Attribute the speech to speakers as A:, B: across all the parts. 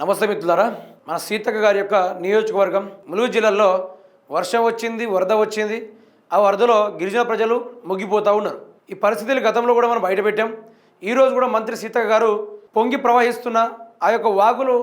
A: నమస్తే మిత్రులారా మన సీతక్క గారి యొక్క నియోజకవర్గం ములుగు జిల్లాలో వర్షం వచ్చింది వరద వచ్చింది. ఆ వరదలో గిరిజన ప్రజలు ముగ్గిపోతూ ఉన్నారు. ఈ పరిస్థితులు గతంలో కూడా మనం బయటపెట్టాం. ఈరోజు కూడా మంత్రి సీతక్క గారు పొంగి ప్రవహిస్తున్న ఆ యొక్క వాగులు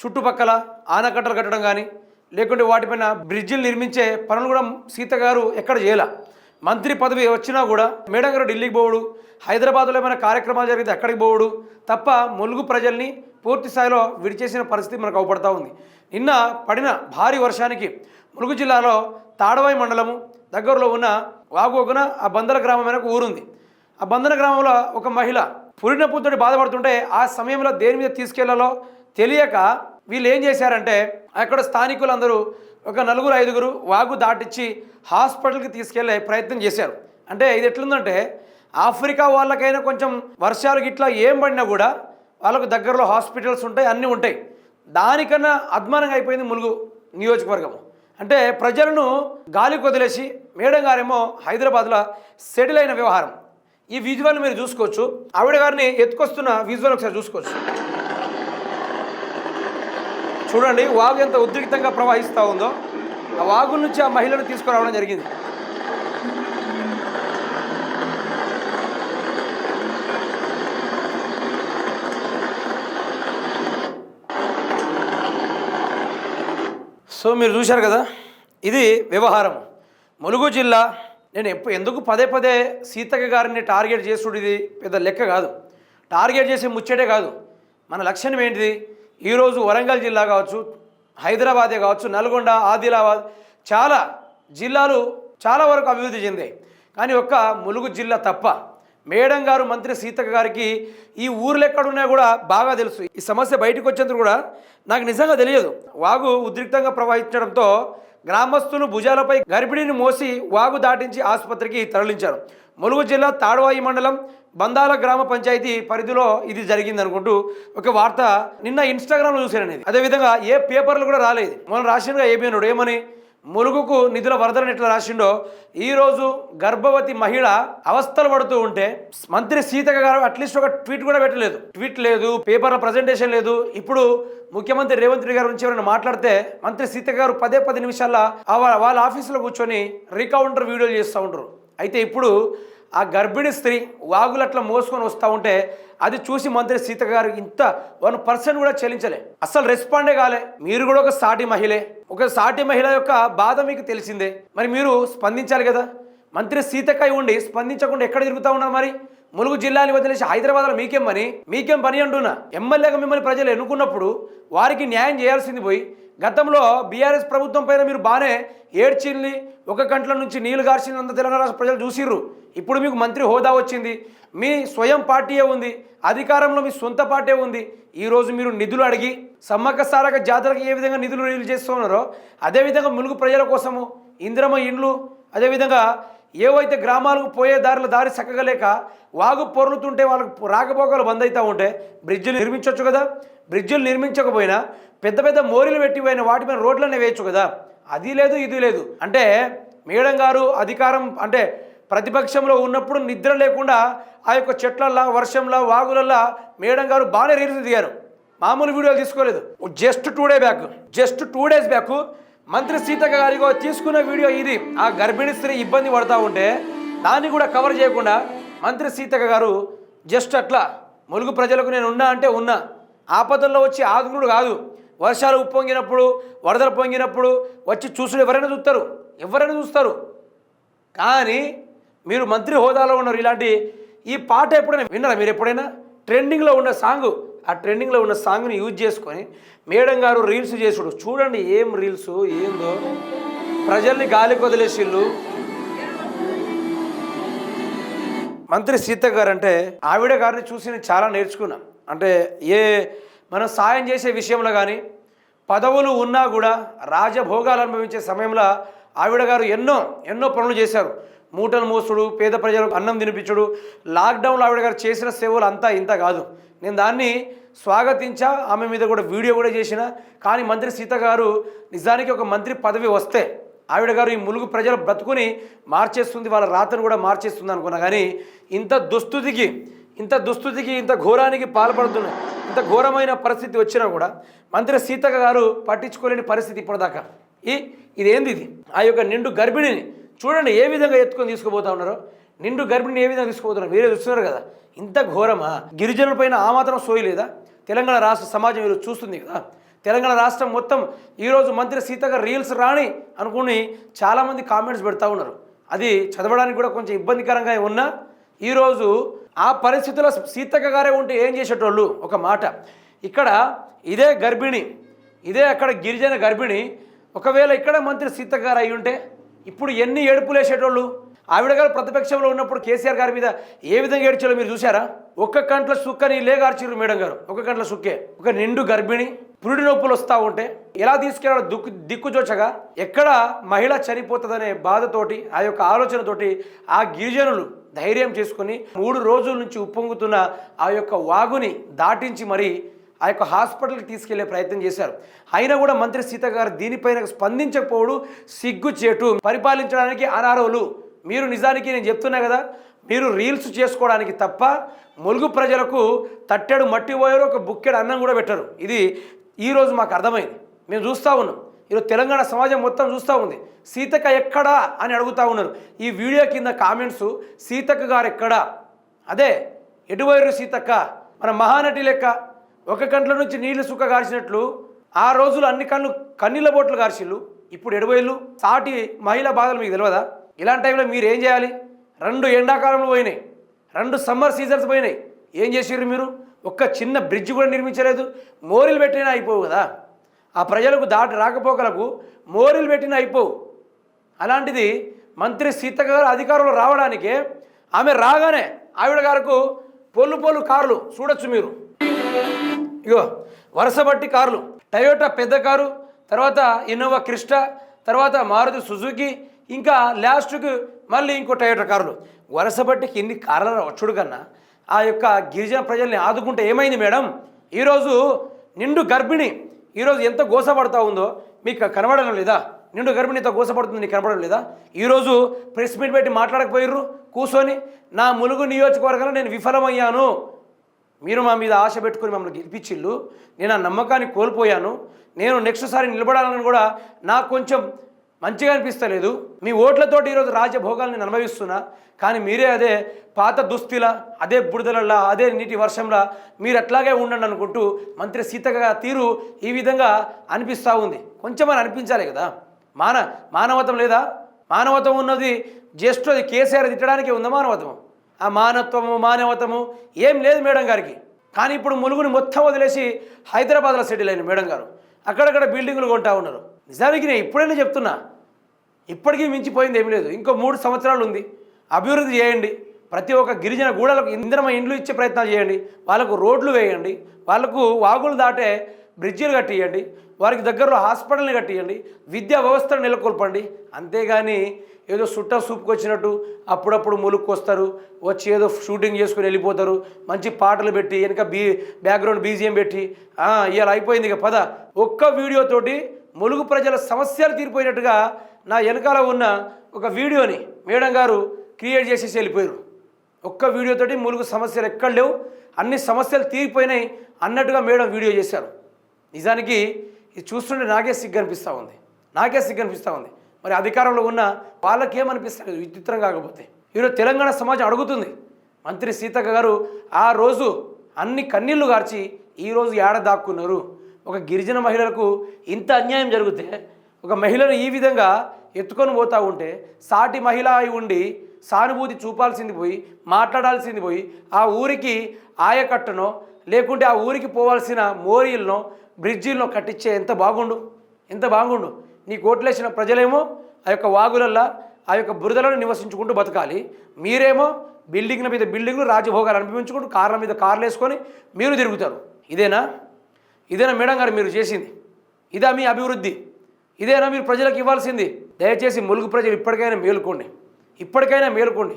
A: చుట్టుపక్కల ఆనకట్టలు కట్టడం కానీ లేకుంటే వాటిపైన బ్రిడ్జిలు నిర్మించే పనులు కూడా సీత గారు ఎక్కడ చేయాల. మంత్రి పదవి వచ్చినా కూడా మేడం గారు ఢిల్లీకి పోవడు హైదరాబాద్లో ఏమైనా కార్యక్రమాలు జరిగితే అక్కడికి పోవడు తప్ప ములుగు ప్రజల్ని పూర్తి స్థాయిలో విడిచేసిన పరిస్థితి మనకు అవపడతా ఉంది. నిన్న పడిన భారీ వర్షానికి ములుగు జిల్లాలో తాడవాయి మండలము దగ్గరలో ఉన్న వాగోగున ఆ బందర గ్రామం వెనక ఊరుంది. ఆ బంధన గ్రామంలో ఒక మహిళ పురిన పూతోటి బాధపడుతుంటే ఆ సమయంలో దేని మీద తీసుకెళ్ళాలో తెలియక వీళ్ళు ఏం చేశారంటే అక్కడ స్థానికులందరూ ఒక నలుగురు ఐదుగురు వాగు దాటిచ్చి హాస్పిటల్కి తీసుకెళ్ళే ప్రయత్నం చేశారు. అంటే ఇది ఎట్లుందంటే ఆఫ్రికా వాళ్ళకైనా కొంచెం వర్షాలు గిట్లా ఏం పడినా కూడా వాళ్ళకు దగ్గరలో హాస్పిటల్స్ ఉంటాయి అన్నీ ఉంటాయి. దానికన్నా అద్మానంగా అయిపోయింది ములుగు నియోజకవర్గం అంటే ప్రజలను గాలికి వదిలేసి మేడం గారేమో హైదరాబాద్లో సెటిల్ అయిన వ్యవహారం. ఈ విజువల్ మీరు చూసుకోవచ్చు. ఆవిడ గారిని ఎత్తుకొస్తున్న విజువల్ ఒకసారి చూసుకోవచ్చు. చూడండి వాగు ఎంత ఉద్రిక్తంగా ప్రవహిస్తూ ఉందో. ఆ వాగు నుంచి ఆ మహిళను తీసుకురావడం జరిగింది. సో మీరు చూశారు కదా ఇది వ్యవహారం ములుగు జిల్లా నేను ఎప్పుడు ఎందుకు పదే పదే సీతక్క గారిని టార్గెట్ చేసుడు ఇది పెద్ద లెక్క కాదు. టార్గెట్ చేసే ముచ్చటే కాదు. మన లక్ష్యం ఏంటిది? ఈరోజు వరంగల్ జిల్లా కావచ్చు హైదరాబాదే కావచ్చు నల్గొండ ఆదిలాబాద్ చాలా జిల్లాలు చాలా వరకు అభివృద్ధి చెందాయి. కానీ ఒక్క ములుగు జిల్లా తప్ప మేడం గారు మంత్రి సీతక్క గారికి ఈ ఊర్లు ఎక్కడున్నాయో కూడా బాగా తెలుసు. ఈ సమస్య బయటకు వచ్చేందుకు కూడా నాకు నిజంగా తెలియదు. వాగు ఉద్రిక్తంగా ప్రవహించడంతో గ్రామస్తులు భుజాలపై గర్భిణిని మోసి వాగు దాటించి ఆసుపత్రికి తరలించారు. ములుగు జిల్లా తాడవాయి మండలం బందాల గ్రామ పంచాయతీ పరిధిలో ఇది జరిగింది అనుకుంటూ ఒక వార్త నిన్న ఇన్స్టాగ్రామ్లో చూశాను అనేది అదేవిధంగా ఏ పేపర్లు కూడా రాలేదు. మనం రాసినగా ఏబిఎనుడు ఏమని ములుగుకు నిధుల వరదలను ఎట్లా రాసిండో ఈరోజు గర్భవతి మహిళ అవస్థలు పడుతూ ఉంటే మంత్రి సీతక గారు అట్లీస్ట్ ఒక ట్వీట్ కూడా పెట్టలేదు. ట్వీట్ లేదు పేపర్ల ప్రజెంటేషన్ లేదు. ఇప్పుడు ముఖ్యమంత్రి రేవంత్ రెడ్డి గారి నుంచి ఎవరైనా మాట్లాడితే మంత్రి సీతక గారు పదే పది నిమిషాల్లో వాళ్ళ ఆఫీసులో కూర్చొని రీకౌంటర్ వీడియోలు చేస్తూ ఉంటారు అయితే ఇప్పుడు ఆ గర్భిణీ స్త్రీ వాగులు అట్లా మోసుకొని వస్తూ ఉంటే అది చూసి మంత్రి సీత గారు ఇంత వన్ పర్సెంట్ కూడా చెల్లించలే. అసలు రెస్పాండే కాలే. మీరు కూడా ఒక సాటి మహిళే. ఒక సాటి మహిళ యొక్క బాధ మీకు తెలిసిందే. మరి మీరు స్పందించాలి కదా. మంత్రి సీతకాయ ఉండి స్పందించకుండా ఎక్కడ తిరుగుతూ ఉన్నారు మరి? ములుగు జిల్లాని వదిలేసి హైదరాబాద్లో మీకేం పని? మీకేం పని అంటున్నా? ఎమ్మెల్యేగా మిమ్మల్ని ప్రజలు ఎన్నుకున్నప్పుడు వారికి న్యాయం చేయాల్సింది పోయి గతంలో బీఆర్ఎస్ ప్రభుత్వం పైన మీరు బాగానే ఏడ్చింది ఒక గంటల నుంచి నీళ్ళు గార్చినంత తెలంగాణ రాష్ట్ర ప్రజలు చూసిర్రు. ఇప్పుడు మీకు మంత్రి హోదా వచ్చింది. మీ స్వయం పార్టీయే ఉంది. అధికారంలో మీ సొంత పార్టీ ఉంది. ఈరోజు మీరు నిధులు అడిగి సమ్మక్క సారక జాతరకు ఏ విధంగా నిధులు రిలీజ్ చేస్తున్నారో అదేవిధంగా ములుగు ప్రజల కోసము ఇంద్రమ ఇండ్లు అదేవిధంగా ఏవైతే గ్రామాలకు పోయే దారిలో దారి చక్కగలేక వాగు పొర్లుతుంటే వాళ్ళకు రాకపోకలు బంద్ అవుతూ ఉంటే బ్రిడ్జిలు నిర్మించవచ్చు కదా. బ్రిడ్జిలు నిర్మించకపోయినా పెద్ద పెద్ద మోరీలు పెట్టిపోయిన వాటిపైన రోడ్లనే వేయచ్చు కదా. అది లేదు ఇది లేదు. అంటే మేడం గారు అధికారం అంటే ప్రతిపక్షంలో ఉన్నప్పుడు నిద్ర లేకుండా ఆ యొక్క చెట్లల్లా వర్షంలో వాగులల్లా మేడం గారు బాగానే రీల్స్ దిగారు. మామూలు వీడియోలు తీసుకోలేదు. Just two day back just two days back మంత్రి సీతక్క గారిగో తీసుకున్న వీడియో ఇది. ఆ గర్భిణీ స్త్రీ ఇబ్బంది పడతా ఉంటే దాన్ని కూడా కవర్ చేయకుండా మంత్రి సీతక్క గారు జస్ట్ అట్లా ములుగు ప్రజలకు నేను ఉన్నా అంటే ఉన్నా. ఆపదల్లో వచ్చి ఆదుకుడు కాదు. వర్షాలు ఉప్పొంగినప్పుడు వరదలు పొంగినప్పుడు వచ్చి చూసుడు ఎవరైనా చూస్తారు. ఎవరైనా చూస్తారు. కానీ మీరు మంత్రి హోదాలో ఉన్నారు ఇలాంటి ఈ పాట ఎప్పుడైనా విన్నారా మీరు ఎప్పుడైనా? ట్రెండింగ్లో ఉన్న సాంగ్ ఆ ట్రెండింగ్లో ఉన్న సాంగ్ని యూజ్ చేసుకొని మేడం గారు రీల్స్ చేసుడు. చూడండి ఏం రీల్స్ ఏందో. ప్రజల్ని గాలికి వదిలేసిళ్ళు మంత్రి సీత గారు అంటే ఆవిడ గారిని చూసి నేను చాలా నేర్చుకున్నాను అంటే ఏ మనం సాయం చేసే విషయంలో కానీ పదవులు ఉన్నా కూడా రాజభోగాలు అనుభవించే సమయంలో ఆవిడ గారు ఎన్నో ఎన్నో పనులు చేశారు. మూటలు మోసుడు పేద ప్రజలకు అన్నం తినిపించుడు. లాక్డౌన్లో ఆవిడ గారు చేసిన సేవలు అంతా ఇంత కాదు. నేను దాన్ని స్వాగతించా ఆమె మీద కూడా వీడియో కూడా చేసిన. కానీ మంత్రి సీత గారు నిజానికి ఒక మంత్రి పదవి వస్తే ఆవిడ గారు ఈ ములుగు ప్రజల బ్రతుకుని మార్చేస్తుంది వాళ్ళ రాతను కూడా మార్చేస్తుంది అనుకున్నా. కానీ ఇంత దుస్థితికి ఇంత దుస్థితికి ఇంత ఘోరానికి పాల్పడుతున్న ఇంత ఘోరమైన పరిస్థితి వచ్చినా కూడా మంత్రి సీతక్క గారు పట్టించుకోలేని పరిస్థితి ఇప్పటిదాకా. ఈ ఇదేంది ఇది? ఆ యొక్క నిండు గర్భిణిని చూడండి ఏ విధంగా ఎత్తుకొని తీసుకుపోతా ఉన్నారో. నిండు గర్భిణిని ఏ విధంగా తీసుకుపోతున్నారు మీరే చూస్తున్నారు కదా. ఇంత ఘోరమా? గిరిజనుల పైన ఆ మాత్రం సోయలేదా తెలంగాణ రాష్ట్ర సమాజం ఈరోజు చూస్తుంది కదా. తెలంగాణ రాష్ట్రం మొత్తం ఈరోజు మంత్రి సీతగా రీల్స్ రాని అనుకుని చాలామంది కామెంట్స్ పెడతా ఉన్నారు. అది చదవడానికి కూడా కొంచెం ఇబ్బందికరంగా ఉన్నా ఈరోజు ఆ పరిస్థితుల్లో సీతక్క గారే ఉంటే ఏం చేసేటోళ్ళు? ఒక మాట. ఇక్కడ ఇదే గర్భిణి ఇదే అక్కడ గిరిజన గర్భిణి ఒకవేళ ఇక్కడ మంత్రి సీతక్క గారు అయి ఉంటే ఇప్పుడు ఎన్ని ఏడుపులు వేసేటోళ్ళు? ఆవిడ గారు ప్రతిపక్షంలో ఉన్నప్పుడు కేసీఆర్ గారి మీద ఏ విధంగా ఏడ్చాలో మీరు చూసారా ఒక్క కంట్ల సుక్కని లేగార్చిరు మేడం గారు. ఒక కంట్ల సుక్కే. ఒక నిండు గర్భిణి. పురుడి నొప్పులు వస్తూ ఉంటే ఎలా తీసుకెళ్ళాలో దిక్కు దిక్కుచోచగా ఎక్కడ మహిళ చనిపోతుందనే బాధతోటి ఆ యొక్క ఆలోచనతోటి ఆ గిరిజనులు ధైర్యం చేసుకుని మూడు రోజుల నుంచి ఉప్పొంగుతున్న ఆ యొక్క వాగుని దాటించి మరీ ఆ యొక్క హాస్పిటల్కి తీసుకెళ్ళే ప్రయత్నం చేశారు. అయినా కూడా మంత్రి సీత గారు దీనిపైన స్పందించకపోవడం సిగ్గుచేటు పరిపాలించడానికి అనారోలు. మీరు నిజానికి నేను చెప్తున్నా కదా మీరు రీల్స్ చేసుకోవడానికి తప్ప ములుగు ప్రజలకు తట్టెడు మట్టి పోయారు ఒక బుక్కెడు అన్నం కూడా పెట్టరు. ఇది ఈరోజు మాకు అర్థమైంది. మేము చూస్తూ ఉన్నాం. ఈరోజు తెలంగాణ సమాజం మొత్తం చూస్తూ ఉంది. సీతక్క ఎక్కడా అని అడుగుతా ఉన్నారు. ఈ వీడియో కింద కామెంట్స్ సీతక్క గారు ఎక్కడా? అదే ఎటువైరు సీతక్క? మన మహానటి లెక్క. ఒక కంట్ల నుంచి నీళ్ళు సుక్క గార్చినట్లు ఆ రోజులు అన్ని కళ్ళు కన్నీళ్ళ బోట్లు గార్చిళ్ళు. ఇప్పుడు ఎడవైళ్ళు సాటి మహిళా బాధలు మీకు తెలియదా ఇలాంటి టైంలో మీరు ఏం చేయాలి? రెండు ఎండాకాలంలో పోయినాయి. రెండు సమ్మర్ సీజన్స్ పోయినాయి. ఏం చేసారు మీరు? ఒక్క చిన్న బ్రిడ్జ్ కూడా నిర్మించలేదు. మోరీలు పెట్టినా అయిపోవు కదా. ఆ ప్రజలకు దాటి రాకపోకలకు మోరీలు పెట్టినా అయిపోవు. అలాంటిది మంత్రి సీతక్క గారు అధికారంలో రావడానికే ఆమె రాగానే ఆవిడ గారికి పొల్లు పొల్లు కార్లు చూడొచ్చు మీరు. ఇగో వరుస బట్టి కార్లు. టయోటా పెద్ద కారు తర్వాత ఇన్నోవా క్రిస్టా తర్వాత మారుతి సుజుకి ఇంకా లాస్ట్కి మళ్ళీ ఇంకో టయోటా కార్లు. వరుస బట్టికి ఎన్ని కార్ల వచ్చుడు కన్నా ఆ యొక్క గిరిజన ప్రజల్ని ఆదుకుంటే ఏమైంది మేడం? ఈరోజు నిండు గర్భిణి ఈరోజు ఎంత గోసపడతా ఉందో మీకు కనబడడం లేదా? నిండు గర్భిణి ఎంత గోసపడుతుంది నీకు కనబడడం లేదా? ఈరోజు ప్రెస్ మీట్ పెట్టి మాట్లాడకపోయిర్రు కూర్చొని నా ములుగు నియోజకవర్గంలో నేను విఫలమయ్యాను. మీరు మా మీద ఆశ పెట్టుకుని మమ్మల్ని గెలిపించిళ్ళు. నేను ఆ నమ్మకాన్ని కోల్పోయాను. నేను నెక్స్ట్ సారి నిలబడాలని కూడా నాకు కొంచెం మంచిగా అనిపిస్తలేదు. మీ ఓట్లతోటి ఈరోజు రాజభోగాలను నేను అనుభవిస్తున్నా. కానీ మీరే అదే పాత దుస్థిలా అదే బుడిదలల్లా అదే నీటి వర్షంలా మీరు అట్లాగే ఉండండి అనుకుంటూ మంత్రి సీతగా తీరు ఈ విధంగా అనిపిస్తూ ఉంది. కొంచెం అని అనిపించాలి కదా. మాన మానవతం లేదా? మానవతం ఉన్నది జస్ట్ అది కేసీఆర్ తిట్టడానికే ఉందా మానవతం ఆ మానత్వము మానవతము ఏం లేదు మేడం గారికి. కానీ ఇప్పుడు ములుగుని మొత్తం వదిలేసి హైదరాబాద్లో సెటిల్ అయిన మేడం గారు. అక్కడక్కడ బిల్డింగులు కొంటా ఉన్నారు. నిజానికి నేను ఇప్పుడైనా చెప్తున్నా. ఇప్పటికీ మించిపోయింది ఏమి లేదు. ఇంకో మూడు సంవత్సరాలు ఉంది. అభివృద్ధి చేయండి. ప్రతి ఒక్క గిరిజన గూడలకు ఇంద్రమ ఇండ్లు ఇచ్చే ప్రయత్నాలు చేయండి. వాళ్ళకు రోడ్లు వేయండి. వాళ్ళకు వాగులు దాటే బ్రిడ్జీలు కట్టియండి. వారికి దగ్గరలో హాస్పిటల్ని కట్టియండి. విద్యా వ్యవస్థను నెలకొల్పండి. అంతేగాని ఏదో సుట్ట సూపుకి వచ్చినట్టు అప్పుడప్పుడు ములుక్కు వస్తారు వచ్చి ఏదో షూటింగ్ చేసుకుని వెళ్ళిపోతారు. మంచి పాటలు పెట్టి వెనక బీ బ్యాక్గ్రౌండ్ బీజిఎం పెట్టి ఇవాళ అయిపోయింది ఇక పద. ఒక్క వీడియోతోటి ములుగు ప్రజల సమస్యలు తీరిపోయినట్టుగా నా వెనకాల ఉన్న ఒక వీడియోని మేడం గారు క్రియేట్ చేసేసి వెళ్ళిపోయారు. ఒక్క వీడియోతోటి ములుగు సమస్యలు ఎక్కడ లేవు. అన్ని సమస్యలు తీరిపోయినాయి అన్నట్టుగా మేడం వీడియో చేశారు. నిజానికి ఇది చూస్తుంటే నాకే సిగ్గు అనిపిస్తూ ఉంది. నాకే సిగ్గు అనిపిస్తూ ఉంది. మరి అధికారంలో ఉన్న వాళ్ళకేమనిపిస్తుంది విచిత్రం కాకపోతే. ఈరోజు తెలంగాణ సమాజం అడుగుతుంది. మంత్రి సీతక్క గారు ఆ రోజు అన్ని కన్నీళ్ళు గార్చి ఈరోజు ఏడ దాక్కున్నారు? ఒక గిరిజన మహిళలకు ఇంత అన్యాయం జరిగితే ఒక మహిళను ఈ విధంగా ఎత్తుకొని పోతూ ఉంటే సాటి మహిళ అయి ఉండి సానుభూతి చూపాల్సింది పోయి మాట్లాడాల్సింది పోయి ఆ ఊరికి ఆయకట్టనో లేకుంటే ఆ ఊరికి పోవాల్సిన మోరీలనో బ్రిడ్జిలనో కట్టించే ఎంత బాగుండు? ఎంత బాగుండు? నీ కోట్లేసిన ప్రజలేమో ఆ యొక్క వాగులల్లా ఆ యొక్క బురదలను నివసించుకుంటూ బతకాలి. మీరేమో బిల్డింగ్ల మీద బిల్డింగ్లు రాజభోగాలు అనుభవించుకుంటూ కార్ల మీద కార్లు వేసుకొని మీరు తిరుగుతారు. ఇదేనా? ఇదేనా మేడం గారు మీరు చేసింది? ఇదా మీ అభివృద్ధి? ఇదేనా మీరు ప్రజలకు ఇవ్వాల్సింది? దయచేసి ములుగు ప్రజలు ఇప్పటికైనా మేలుకోండి. ఇప్పటికైనా మేలుకోండి.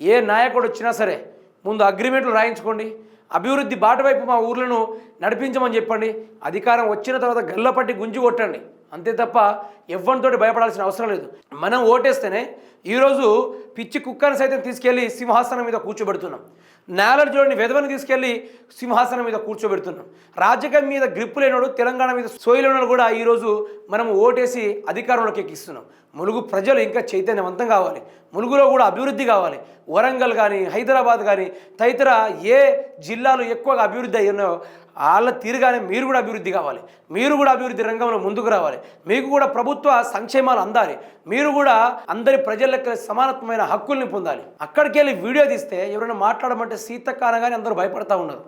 A: ఏ నాయకుడు వచ్చినా సరే ముందు అగ్రిమెంట్లు రాయించుకోండి. అభివృద్ధి బాట వైపు మా ఊర్లను నడిపించమని చెప్పండి. అధికారం వచ్చిన తర్వాత గల్లపట్టి గుంజి కొట్టండి. అంతే తప్ప ఎవ్వరితోటి భయపడాల్సిన అవసరం లేదు. మనం ఓటేస్తేనే ఈరోజు పిచ్చి కుక్కను సైతం తీసుకెళ్ళి సింహాసనం మీద కూర్చోబెడుతున్నాం. నేలలు జోడిని వెధవని తీసుకెళ్ళి సింహాసనం మీద కూర్చోబెడుతున్నాం. రాజకీయం మీద గ్రిప్పు లేనోడు తెలంగాణ మీద సోయిలోనోడు కూడా ఈరోజు మనం ఓటేసి అధికారంలోకి ఎక్కిస్తున్నాం. ములుగు ప్రజలు ఇంకా చైతన్యవంతం కావాలి. ములుగులో కూడా అభివృద్ధి కావాలి. వరంగల్ కానీ హైదరాబాద్ కానీ తదితర ఏ జిల్లాలు ఎక్కువగా అభివృద్ధి అయ్యాయో వాళ్ళ తీరుగానే మీరు కూడా అభివృద్ధి కావాలి. మీరు కూడా అభివృద్ధి రంగంలో ముందుకు రావాలి. మీకు కూడా ప్రభుత్వ సంక్షేమాలు అందాలి. మీరు కూడా అందరి ప్రజలకు సమానత్వమైన హక్కుల్ని పొందాలి. అక్కడికి వెళ్ళి వీడియో తీస్తే ఎవరైనా మాట్లాడమంటే సీతక్క అందరూ భయపడతా ఉన్నారు.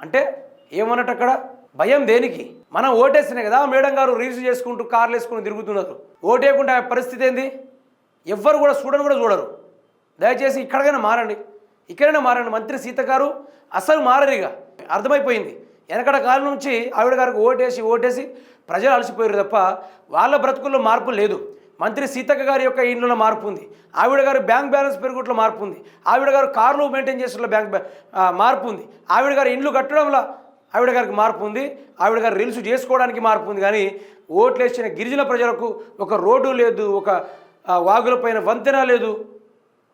A: అంటే ఏమన్నట్టు అక్కడ? భయం దేనికి? మనం ఓటేసినాయి కదా మేడం గారు రీల్స్ చేసుకుంటూ కార్లు వేసుకుని తిరుగుతున్నారు. ఓటేయకుండా ఆ పరిస్థితి ఏంది? ఎవ్వరు కూడా చూడని కూడా చూడరు. దయచేసి ఇక్కడికైనా మారండి. ఇక్కడైనా మారండి. మంత్రి సీత గారు అసలు మారరిగా. ఇక అర్థమైపోయింది. వెనకడ కాలం నుంచి ఆవిడ గారికి ఓటేసి ఓటేసి ప్రజలు అలసిపోయారు తప్ప వాళ్ళ బ్రతుకుల్లో మార్పు లేదు. మంత్రి సీతక్క గారి యొక్క ఇండ్లలో మార్పు ఉంది. ఆవిడ గారు బ్యాంక్ బ్యాలెన్స్ పెరుగుట్లో మార్పు ఉంది. ఆవిడ గారు కార్లు మెయింటైన్ చేసిన బ్యాంక్ మార్పు ఉంది. ఆవిడ గారు ఇండ్లు కట్టడంలో ఆవిడ గారికి మార్పు ఉంది. ఆవిడ గారు రీల్స్ చేసుకోవడానికి మార్పు ఉంది. కానీ ఓట్లేసిన గిరిజన ప్రజలకు ఒక రోడ్డు లేదు ఒక వాగులపైన వంతెన లేదు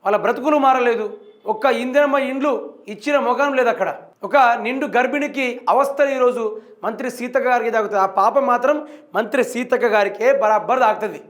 A: వాళ్ళ బ్రతుకులు మారలేదు. ఒక్క ఇందిరమ్మ ఇండ్లు ఇచ్చిన ముఖం లేదు అక్కడ. ఒక నిండు గర్భిణికి అవస్థ ఈరోజు మంత్రి సీతక్క గారికి తాగుతుంది ఆ పాప మాత్రం మంత్రి సీతక్క గారికే బరాబర్ తాగుతుంది